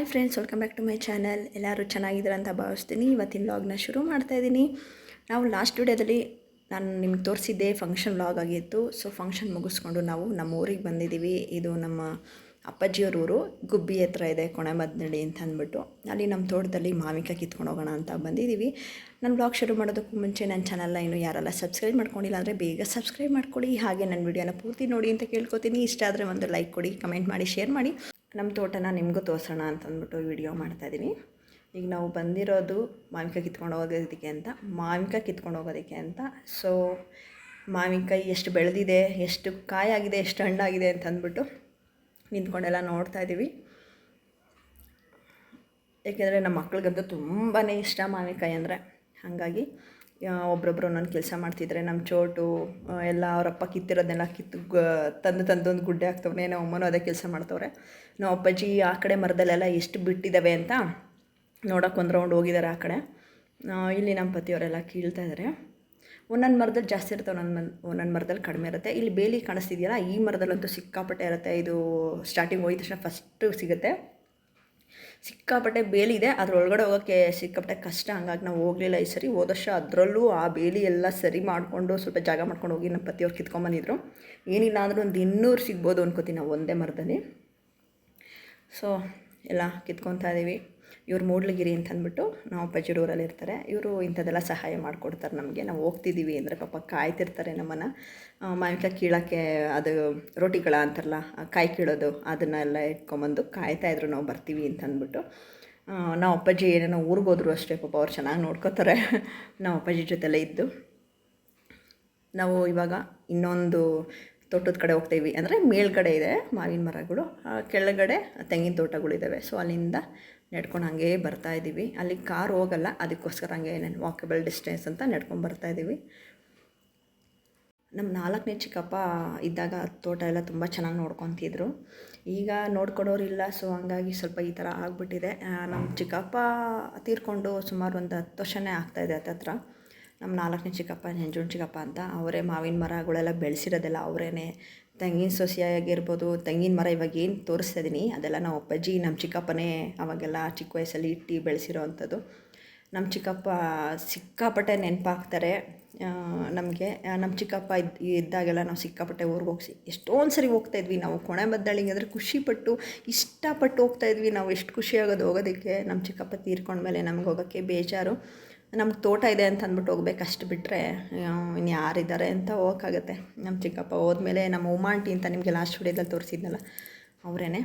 Hi friends welcome back to my channel ಎಲ್ಲರೂ ಚೆನ್ನಾಗಿದ್ದೀರ ಅಂತ ಭಾವಿಸ್ತೀನಿ. ಇವತ್ತಿನ ವ್ಲಾಗ್ನ ಶುರು ಮಾಡ್ತಾ ಇದ್ದೀನಿ. ನಾವು ಲಾಸ್ಟ್ ವಿಡಿಯೋದಲ್ಲಿ ನಾನು ನಿಮ್ಗೆ ತೋರಿಸಿದ್ದೆ ಫಂಕ್ಷನ್ ವ್ಲಾಗ್ ಆಗಿತ್ತು. ಸೊ ಫಂಕ್ಷನ್ ಮುಗಿಸ್ಕೊಂಡು ನಾವು ನಮ್ಮ ಊರಿಗೆ ಬಂದಿದ್ದೀವಿ. ಇದು ನಮ್ಮ ಅಪ್ಪಾಜಿಯವ್ರ ಊರು ಗುಬ್ಬಿ ಹತ್ರ ಇದೆ ಕೊಣೆಮದ್ನಳ್ಳಿ ಅಂತ ಅಂದ್ಬಿಟ್ಟು. ಅಲ್ಲಿ ನಮ್ಮ ತೋಟದಲ್ಲಿ ಮಾವಿನಕಾಯಿ ಕಿತ್ಕೊಂಡು ಹೋಗೋಣ ಅಂತ ಬಂದಿದ್ದೀವಿ. ನನ್ನ ಬ್ಲಾಗ್ ಶುರು ಮಾಡೋದಕ್ಕೂ ಮುಂಚೆ ನನ್ನ ಚಾನಲ್ನ ಇನ್ನೂ ಯಾರೆಲ್ಲ ಸಬ್ಸ್ಕ್ರೈಬ್ ಮಾಡ್ಕೊಂಡಿಲ್ಲ ಅಂದರೆ ಬೇಗ ಸಬ್ಸ್ಕ್ರೈಬ್ ಮಾಡ್ಕೊಳ್ಳಿ. ಹಾಗೆ ನನ್ನ ವಿಡಿಯೋನ ಪೂರ್ತಿ ನೋಡಿ ಅಂತ ಕೇಳ್ಕೊತೀನಿ. ಇಷ್ಟ ಆದರೆ ಒಂದು ಲೈಕ್ ಕೊಡಿ ಕಮೆಂಟ್ ಮಾಡಿ ಶೇರ್ ಮಾಡಿ. ನಮ್ಮ ತೋಟನ ನಿಮಗೂ ತೋರಿಸೋಣ ಅಂತ ಅಂದ್ಬಿಟ್ಟು ವಿಡಿಯೋ ಮಾಡ್ತಾಯಿದ್ದೀನಿ ಈಗ ನಾವು ಬಂದಿರೋದು ಮಾವಿನಕಾಯಿ ಕಿತ್ಕೊಂಡು ಹೋಗೋದಕ್ಕೆ ಅಂತ, ಮಾವಿನಕಾಯಿ ಕಿತ್ಕೊಂಡು ಹೋಗೋದಕ್ಕೆ ಅಂತ. ಸೊ ಮಾವಿನಕಾಯಿ ಎಷ್ಟು ಬೆಳೆದಿದೆ, ಎಷ್ಟು ಕಾಯಾಗಿದೆ, ಎಷ್ಟು ಹಣ್ಣಾಗಿದೆ ಅಂತ ಅಂದ್ಬಿಟ್ಟು ನಿಂತ್ಕೊಂಡೆಲ್ಲ ನೋಡ್ತಾ ಇದ್ದೀವಿ ಏಕೆಂದರೆ ನಮ್ಮ ಮಕ್ಳಿಗಂತೂ ತುಂಬಾ ಇಷ್ಟ ಮಾವಿನಕಾಯಿ ಅಂದರೆ. ಹಾಗಾಗಿ ಒಬ್ಬೊಬ್ರು ಒಂದೊಂದು ಕೆಲಸ ಮಾಡ್ತಿದ್ರೆ ನಮ್ಮ ಚೋಟು ಎಲ್ಲ ಅವರಪ್ಪ ಕಿತ್ತಿರೋದನ್ನೆಲ್ಲ ಕಿತ್ತು ತಂದು ತಂದು ಒಂದು ಗುಡ್ಡೆ ಹಾಕ್ತವ್ರೆ ನಮ್ಮ ಅಮ್ಮನೂ ಅದೇ ಕೆಲಸ ಮಾಡ್ತವ್ರೆ. ನಾವು ಅಪ್ಪಾಜಿ ಆ ಕಡೆ ಮರದಲ್ಲೆಲ್ಲ ಎಷ್ಟು ಬಿಟ್ಟಿದ್ದಾವೆ ಅಂತ ನೋಡೋಕೆ ಒಂದು ರೌಂಡ್ ಹೋಗಿದ್ದಾರೆ ಆ ಕಡೆ. ಇಲ್ಲಿ ನಮ್ಮ ಪತಿಯವರೆಲ್ಲ ಕೀಳ್ತಾ ಇದ್ದಾರೆ ಒಂದೊಂದು ಮರದಲ್ಲಿ ಜಾಸ್ತಿ ಇರುತ್ತೆ, ಒಂದೊಂದು ಒಂದೊಂದು ಮರದಲ್ಲಿ ಕಡಿಮೆ ಇರುತ್ತೆ. ಇಲ್ಲಿ ಬೇಲಿ ಕಾಣಿಸ್ತಿದೆಯಲ್ಲ, ಈ ಮರದಲ್ಲಂತೂ ಸಿಕ್ಕಾಪಟ್ಟೆ ಇರುತ್ತೆ. ಇದು ಸ್ಟಾರ್ಟಿಂಗ್ ಹೋಗಿದ ತಕ್ಷಣ ಫಸ್ಟು ಸಿಗುತ್ತೆ. ಸಿಕ್ಕಾಪಟ್ಟೆ ಬೇಲಿ ಇದೆ, ಅದ್ರ ಒಳಗಡೆ ಹೋಗೋಕ್ಕೆ ಸಿಕ್ಕಾಪಟ್ಟೆ ಕಷ್ಟ. ಹಂಗಾಗಿ ನಾವು ಹೋಗಲಿಲ್ಲ ಈ ಸರಿ. ಹೋದ ಅದರಲ್ಲೂ ಆ ಬೇಲಿ ಎಲ್ಲ ಸರಿ ಮಾಡಿಕೊಂಡು ಸ್ವಲ್ಪ ಜಾಗ ಮಾಡ್ಕೊಂಡು ಹೋಗಿ ನಮ್ಮ ಪತಿಯವ್ರು ಕಿತ್ಕೊಂಬಂದಿದ್ರು ಏನಿಲ್ಲ ಅಂದರೂ ಒಂದು ಇನ್ನೂರು ಸಿಗ್ಬೋದು ಅನ್ಕೋತೀನಿ ನಾವು ಒಂದೇ ಮರದಲ್ಲಿ. ಸೊ ಎಲ್ಲ ಕಿತ್ಕೊತಾ ಇದ್ದೀವಿ ಇವ್ರು ಮೂಡ್ಲಗಿರಿ ಅಂತ ಅಂದ್ಬಿಟ್ಟು ನಾವು ಬಜರೂರಲ್ಲಿ ಇರ್ತಾರೆ. ಇವರು ಇಂಥದ್ದೆಲ್ಲ ಸಹಾಯ ಮಾಡಿಕೊಡ್ತಾರೆ ನಮಗೆ. ನಾವು ಹೋಗ್ತಿದ್ದೀವಿ ಅಂದರೆ ಪಾಪ ಕಾಯ್ತಿರ್ತಾರೆ ನಮ್ಮನ್ನು. ಮಾವಿನಕಾಯಿ ಕೀಳೋಕ್ಕೆ ಅದು ರೋಟಿಗಳ ಅಂತಾರಲ್ಲ ಕಾಯಿ ಕೀಳೋದು, ಅದನ್ನೆಲ್ಲ ಇಟ್ಕೊಂಬಂದು ಕಾಯ್ತಾಯಿದ್ರು ನಾವು ಬರ್ತೀವಿ ಅಂತ ಅಂದ್ಬಿಟ್ಟು ನಾವು ಅಪ್ಪಾಜಿ ಏನೇನೋ ಊರಿಗೆ ಹೋದ್ರು ಅಷ್ಟೇ ಪಾಪ ಅವ್ರು ಚೆನ್ನಾಗಿ ನೋಡ್ಕೋತಾರೆ. ನಾವು ಅಪ್ಪಾಜಿ ಜೊತೆಲೇ ಇದ್ದು. ನಾವು ಇವಾಗ ಇನ್ನೊಂದು ತೋಟದ ಕಡೆ ಹೋಗ್ತೀವಿ ಅಂದರೆ ಮೇಲ್ಗಡೆ ಇದೆ ಮಾವಿನ ಮರಗಳು. ಕೆಳಗಡೆ ತೆಂಗಿನ ತೋಟಗಳಿದ್ದಾವೆ ಸೊ ಅಲ್ಲಿಂದ ನಡ್ಕೊಂಡು ಹಾಗೇ ಬರ್ತಾ ಇದ್ದೀವಿ. ಅಲ್ಲಿ ಕಾರ್ ಹೋಗಲ್ಲ, ಅದಕ್ಕೋಸ್ಕರ ಹಂಗೆ ವಾಕೆಬಲ್ ಡಿಸ್ಟೆನ್ಸ್ ಅಂತ ನಡ್ಕೊಂಡು ಬರ್ತಾ ಇದ್ದೀವಿ. ನಮ್ಮ ನಾಲ್ಕನೇ ಚಿಕ್ಕಪ್ಪ ಇದ್ದಾಗ ತೋಟ ಎಲ್ಲ ತುಂಬ ಚೆನ್ನಾಗಿ ನೋಡ್ಕೊತಿದ್ರು. ಈಗ ನೋಡ್ಕೊಡೋರಿಲ್ಲ ಸೊ ಹಂಗಾಗಿ ಸ್ವಲ್ಪ ಈ ಥರ ಆಗಿಬಿಟ್ಟಿದೆ. ನಮ್ಮ ಚಿಕ್ಕಪ್ಪ ತೀರ್ಕೊಂಡು ಸುಮಾರು ಒಂದು ಹತ್ತು ವರ್ಷನೇ ಆಗ್ತಾಯಿದೆ ಹತ್ತತ್ರ ನಮ್ಮ ನಾಲ್ಕನೇ ಚಿಕ್ಕಪ್ಪ ನೆಂಜೂನ್ ಚಿಕ್ಕಪ್ಪ ಅಂತ ಅವರೇ ಮಾವಿನ ಮರಗಳೆಲ್ಲ ಬೆಳೆಸಿರೋದೆಲ್ಲ ಅವರೇನೆ. ತೆಂಗಿನ ಸೊಸೆಯಾಗಿರ್ಬೋದು, ತೆಂಗಿನ ಮರ ಇವಾಗ ಏನು ತೋರಿಸ್ತಾ ಇದ್ದೀನಿ ಅದೆಲ್ಲ ನಾವು ಅಪ್ಪಾಜಿ, ನಮ್ಮ ಚಿಕ್ಕಪ್ಪನೇ ಅವಾಗೆಲ್ಲ ಚಿಕ್ಕ ವಯಸ್ಸಲ್ಲಿ ಇಟ್ಟು ಬೆಳೆಸಿರೋ ಅಂಥದ್ದು. ನಮ್ಮ ಚಿಕ್ಕಪ್ಪ ಸಿಕ್ಕಾಪಟ್ಟೆ ನೆನಪಾಗ್ತಾರೆ. ನಮಗೆ ನಮ್ಮ ಚಿಕ್ಕಪ್ಪ ಇದ್, ಇದ್ದಾಗೆಲ್ಲ ನಾವು ಸಿಕ್ಕಾಪಟ್ಟೆ ಊರಿಗೆ ಹೋಗಿಸಿ, ಎಷ್ಟೊಂದು ಸರಿ ಹೋಗ್ತಾ ಇದ್ವಿ ನಾವು. ಕೊಣೆ ಬದ್ದಳಿಗೆ ಅಂದರೆ ಖುಷಿಪಟ್ಟು, ಇಷ್ಟಪಟ್ಟು ಹೋಗ್ತಾ ಇದ್ವಿ ನಾವು. ಎಷ್ಟು ಖುಷಿಯಾಗೋದು ಹೋಗೋದಕ್ಕೆ, ನಮ್ಮ ಚಿಕ್ಕಪ್ಪ ತೀರ್ಕೊಂಡ್ಮೇಲೆ ನಮ್ಗೆ ಹೋಗೋಕ್ಕೆ ಬೇಜಾರು. ನಮ್ಗೆ ತೋಟ ಇದೆ ಅಂತ ಅಂದ್ಬಿಟ್ಟು ಹೋಗ್ಬೇಕು ಅಷ್ಟು ಬಿಟ್ಟರೆ ಇನ್ನು ಯಾರಿದ್ದಾರೆ ಅಂತ ಹೋಗೋಕ್ಕಾಗತ್ತೆ ನಮ್ಮ ಚಿಕ್ಕಪ್ಪ ಹೋದ್ಮೇಲೆ ನಮ್ಮ ಉಮಾಂಟಿ ಅಂತ ನಿಮಗೆ ಲಾಸ್ಟ್ ವಿಡಿಯೋದಲ್ಲಿ ತೋರಿಸಿದ್ನಲ್ಲ, ಅವರೇನೆ.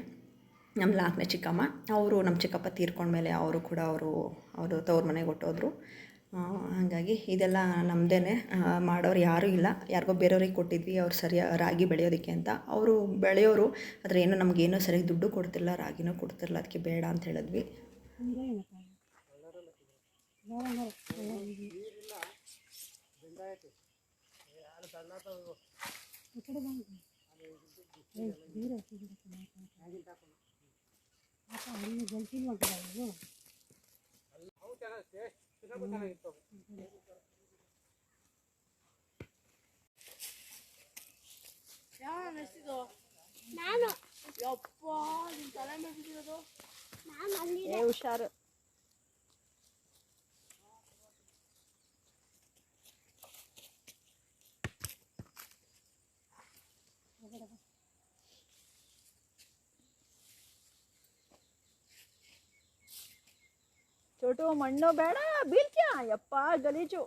ನಮ್ಮ ನಾಲ್ಕನೇ ಚಿಕ್ಕಮ್ಮ, ಅವರು ನಮ್ಮ ಚಿಕ್ಕಪ್ಪ ತೀರ್ಕೊಂಡ್ಮೇಲೆ ಅವರು ಕೂಡ ಅವರು ಅವರು ತವ್ರ ಮನೆಗೆ ಹೊಟ್ಟೋದ್ರು ಹಾಗಾಗಿ ಇದೆಲ್ಲ ನಮ್ಮದೇ ಮಾಡೋರು ಯಾರೂ ಇಲ್ಲ. ಯಾರಿಗೋ ಬೇರೆಯವ್ರಿಗೆ ಕೊಟ್ಟಿದ್ವಿ, ಅವ್ರು ಸರಿಯಾಗಿ ರಾಗಿ ಬೆಳೆಯೋದಕ್ಕೆ ಅಂತ. ಅವರು ಬೆಳೆಯೋರು, ಆದರೆ ಏನೋ ನಮಗೇನೋ ಸರಿಯಾಗಿ ದುಡ್ಡು ಕೊಡ್ತಿಲ್ಲ, ರಾಗಿನೂ ಕೊಡ್ತಿರಲ್ಲ ಅದಕ್ಕೆ ಬೇಡ ಅಂತ ಹೇಳಿದ್ವಿ. ನಾನು. ಯಪ್ಪ ನಿನ್ ತಲೆ ಮೇಲೆ ಬಿದ್ದಿರೋದು. ನಾನು ಅಲ್ಲಿ ಏ ಹುಷಾರು. ಚೋಟು ಮಣ್ಣು ಬೇಡ, ಬೀಳ್ತ್ಯಾ? ಯಪ್ಪ, ಗಲೀಜು.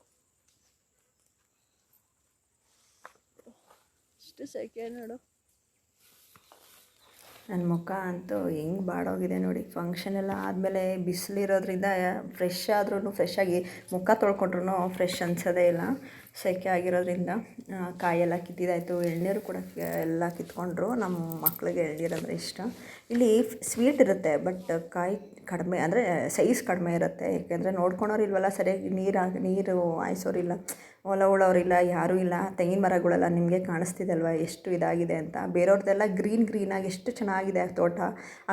ಇಷ್ಟು ಸೆಕೆ ನೋಡು. ನನ್ನ ಮುಖ ಅಂತೂ ಹೆಂಗೆ ಬಾಡೋಗಿದೆ ನೋಡಿ. ಫಂಕ್ಷನ್ ಎಲ್ಲ ಆದಮೇಲೆ ಬಿಸಿಲಿರೋದ್ರಿಂದ ಫ್ರೆಶ್ ಆದ್ರೂ ಫ್ರೆಶ್ ಆಗಿ ಮುಖ ತೊಳ್ಕೊಂಡ್ರು ಫ್ರೆಶ್ ಅನ್ಸೋದೇ ಇಲ್ಲ. ಸೆಕೆ ಆಗಿರೋದ್ರಿಂದ ಕಾಯೆಲ್ಲ ಕಿತ್ತಿದಾಯಿತು ಎಳ್ನೀರು ಕೂಡ ಎಲ್ಲ ಕಿತ್ಕೊಂಡ್ರು. ನಮ್ಮ ಎಳ್ನೀರು ಅಂದರೆ ಇಷ್ಟ. ಇಲ್ಲಿ ಸ್ವೀಟ್ ಇರುತ್ತೆ, ಬಟ್ ಕಾಯಿ ಕಡಿಮೆ, ಅಂದರೆ ಸೈಜ್ ಕಡಿಮೆ ಇರುತ್ತೆ. ಯಾಕೆಂದರೆ ನೋಡ್ಕೊಳೋರು ಇಲ್ವಲ್ಲ, ಸರಿಯಾಗಿ ನೀರು ನೀರು ಹಾಯಿಸೋರಿಲ್ಲ ಹೊಲ ಉಳೋರಿಲ್ಲ, ಯಾರೂ ಇಲ್ಲ. ತೆಂಗಿನ ಮರಗಳೆಲ್ಲ ನಿಮಗೆ ಕಾಣಿಸ್ತಿದಲ್ವ? ಎಷ್ಟು ಇದಾಗಿದೆ ಅಂತ. ಬೇರೆಯವ್ರದ್ದೆಲ್ಲ ಗ್ರೀನ್ ಗ್ರೀನಾಗಿ ಎಷ್ಟು ಚೆನ್ನಾಗಿದೆ ಆ ತೋಟ.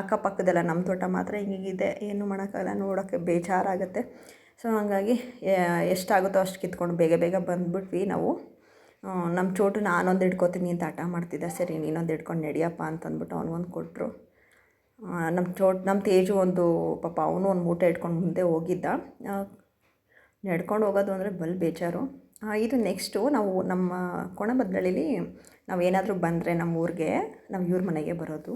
ಅಕ್ಕಪಕ್ಕದೆಲ್ಲ ನಮ್ಮ ತೋಟ ಮಾತ್ರ ಹಿಂಗಿದೆ ಏನು ಮಾಡೋಕ್ಕಾಗಲ್ಲ, ನೋಡೋಕ್ಕೆ ಬೇಜಾರಾಗುತ್ತೆ. ಸೊ ಹಾಗಾಗಿ ಎಷ್ಟಾಗುತ್ತೋ ಅಷ್ಟು ಕಿತ್ಕೊಂಡು ಬೇಗ ಬೇಗ ಬಂದುಬಿಟ್ವಿ ನಾವು. ನಮ್ಮ ಚೋಟು ನಾನೊಂದು ಹಿಡ್ಕೊತೀನಿ ಅಂತ ಹಠ ಮಾಡ್ತಿದ್ದೆ. ಸರಿ, ನೀನೊಂದು ಹಿಡ್ಕೊಂಡು ನಡಿಯಪ್ಪ ಅಂತಂದ್ಬಿಟ್ಟು ಅವನಿಗೊಂದು ಕೊಟ್ಟರು ನಮ್ಮ ಚೋಟ್ ನಮ್ಮ ತೇಜು ಒಂದು ಪಾಪ ಅವನು ಒಂದು ಮೂಟೆ ಇಟ್ಕೊಂಡು ಮುಂದೆ ಹೋಗಿದ್ದ. ನಡ್ಕೊಂಡು ಹೋಗೋದು ಅಂದರೆ ಬಲ್ ಬೇಜಾರು. ಇದು ನೆಕ್ಸ್ಟು ನಾವು ನಮ್ಮ ಕೊಣಬದಳ್ಳಿಲಿ ನಾವು ಏನಾದರೂ ಬಂದರೆ ನಮ್ಮ ಊರಿಗೆ, ನಾವು ಇವ್ರ ಮನೆಗೆ ಬರೋದು.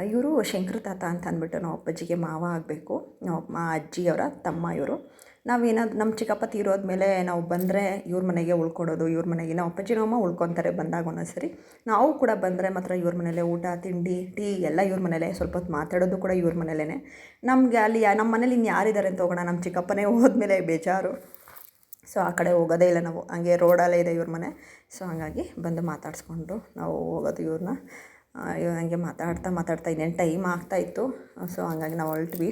ಇವರು ಶಂಕರ ತಾತ ಅಂತ ಅಂದ್ಬಿಟ್ಟು ನಾವು ಅಪ್ಪಾಜಿಗೆ ಮಾವ ಆಗಬೇಕು. ಅಮ್ಮ ಅಜ್ಜಿಯವರ ತಮ್ಮ ಇವರು. ನಾವೇನಾದ್ರು ನಮ್ಮ ಚಿಕ್ಕಪ್ಪ ತೀರೋದ್ಮೇಲೆ ನಾವು ಬಂದರೆ ಇವ್ರ ಮನೆಗೆ ಉಳ್ಕೊಡೋದು, ಇವ್ರ ಮನೆಗೆ ನಮ್ಮ ಅಪ್ಪಾಜಿ, ನಮ್ಮ ಉಳ್ಕೊತಾರೆ ಬಂದಾಗ ಒಂದೊಂದ್ಸರಿ ನಾವು ಕೂಡ ಬಂದರೆ ಮಾತ್ರ ಇವ್ರ ಮನೇಲೆ ಊಟ, ತಿಂಡಿ, ಟೀ ಎಲ್ಲ ಇವ್ರ ಮನೇಲೆ ಸ್ವಲ್ಪ ಹೊತ್ತು ಮಾತಾಡೋದು ಕೂಡ ಇವ್ರ ಮನೇಲೇ ನಮಗೆ ಅಲ್ಲಿ ನಮ್ಮ ಮನೇಲಿ ಇನ್ನು ಯಾರಿದ್ದಾರೆ ಅಂತ ಹೋಗೋಣ ನಮ್ಮ ಚಿಕ್ಕಪ್ಪನೇ ಹೋದ್ಮೇಲೆ ಬೇಜಾರು. ಸೊ, ಆ ಕಡೆ ಹೋಗೋದೇ ಇಲ್ಲ ನಾವು. ಹಂಗೆ ರೋಡಲ್ಲೇ ಇದೆ ಇವ್ರ ಮನೆ. ಸೊ, ಹಾಗಾಗಿ ಬಂದು ಮಾತಾಡಿಸ್ಕೊಂಡು ನಾವು ಹೋಗೋದು ಇವ್ರನ್ನ. ಹಂಗೆ ಮಾತಾಡ್ತಾ ಮಾತಾಡ್ತಾ ಇನ್ನೇನು ಟೈಮ್ ಆಗ್ತಾಯಿತ್ತು ಸೊ ಹಂಗಾಗಿ ನಾವು ಹೊರಟ್ವಿ.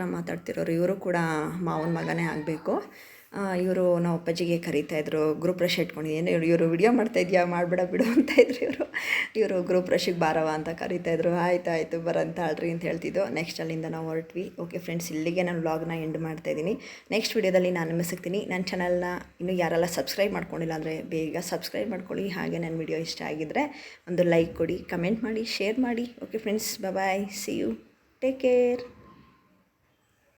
ಹತ್ರ ಮಾತಾಡ್ತಿರೋರು, ಇವರು ಕೂಡ ಮಾವನ ಮಗನೇ ಆಗಬೇಕು. ಇವರು ನಾವು ಅಪ್ಪಾಜಿಗೆ ಕರೀತಾಯಿದ್ರು ಗ್ರೂಪ್ ರಶ್ ಇಟ್ಕೊಂಡಿದ್ದೀನಿ ಇವರು ಇವರು ವಿಡಿಯೋ ಮಾಡ್ತಾ ಇದೆಯಾ? ಮಾಡಬೇಡ ಬಿಡು ಅಂತ ಇದ್ರು ಇವರು. ಇವರು ಗ್ರೂಪ್ ರಶಿಗೆ ಬಾರವ ಅಂತ ಕರೀತಾಯಿದ್ರು ಆಯ್ತು, ಆಯಿತು, ಬರಂತ ಆಳ್ರಿ ಅಂತ ಹೇಳ್ತಿದ್ದು ನೆಕ್ಸ್ಟ್ ಅಲ್ಲಿಂದ ನಾವು ಹೊರಟ್ವಿ. ಓಕೆ ಫ್ರೆಂಡ್ಸ್ ಇಲ್ಲಿಗೆ ನಾನು ವ್ಲಾಗ್ನ ಎಂಡ್ ಮಾಡ್ತಾ ಇದ್ದೀನಿ. ನೆಕ್ಸ್ಟ್ ವಿಡಿಯೋದಲ್ಲಿ ನಾನು ನಿಮಗೆ ನನ್ನ ಚಾನಲ್ನ ಇನ್ನೂ ಯಾರೆಲ್ಲ ಸಬ್ಸ್ಕ್ರೈಬ್ ಮಾಡ್ಕೊಂಡಿಲ್ಲ ಅಂದರೆ ಬೇಗ ಸಬ್ಸ್ಕ್ರೈಬ್ ಮಾಡ್ಕೊಳ್ಳಿ. ಹಾಗೆ ನನ್ನ ವಿಡಿಯೋ ಇಷ್ಟ ಆಗಿದ್ದರೆ ಒಂದು ಲೈಕ್ ಕೊಡಿ ಕಮೆಂಟ್ ಮಾಡಿ ಶೇರ್ ಮಾಡಿ. Okay friends bye see you take care